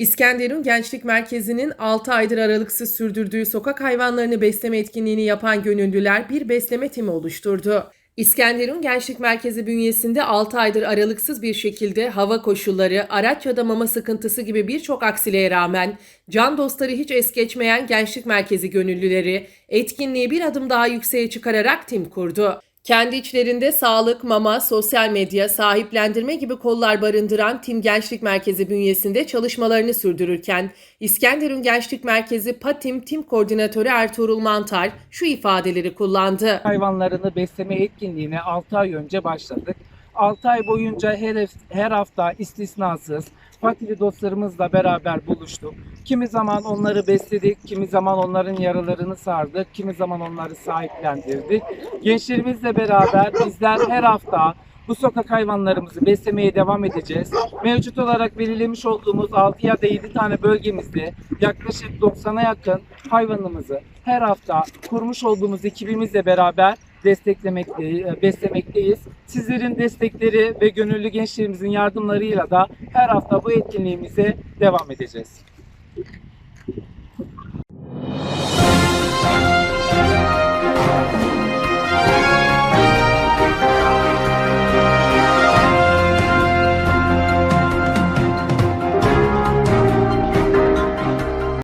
İskenderun Gençlik Merkezi'nin 6 aydır aralıksız sürdürdüğü sokak hayvanlarını besleme etkinliğini yapan gönüllüler bir besleme timi oluşturdu. İskenderun Gençlik Merkezi bünyesinde 6 aydır aralıksız bir şekilde hava koşulları, araç ya da mama sıkıntısı gibi birçok aksiliğe rağmen can dostları hiç es geçmeyen Gençlik Merkezi gönüllüleri etkinliği bir adım daha yükseğe çıkararak tim kurdu. Kendi içlerinde sağlık, mama, sosyal medya, sahiplendirme gibi kollar barındıran Tim Gençlik Merkezi bünyesinde çalışmalarını sürdürürken İskenderun Gençlik Merkezi Patim Tim Koordinatörü Ertuğrul Mantar şu ifadeleri kullandı. hayvanlarını besleme etkinliğine 6 ay önce başladık. 6 ay boyunca her, her hafta istisnasız Fatihli dostlarımızla beraber buluştuk. Kimi zaman onları besledik, kimi zaman onların yaralarını sardık, kimi zaman onları sahiplendirdik. Gençlerimizle beraber bizler her hafta bu sokak hayvanlarımızı beslemeye devam edeceğiz. Mevcut olarak belirlemiş olduğumuz 6 ya da 7 tane bölgemizde yaklaşık 90'a yakın hayvanımızı her hafta kurmuş olduğumuz ekibimizle beraber desteklemekteyiz, beslemekteyiz. Sizlerin destekleri ve gönüllü gençlerimizin yardımlarıyla da her hafta bu etkinliğimize devam edeceğiz.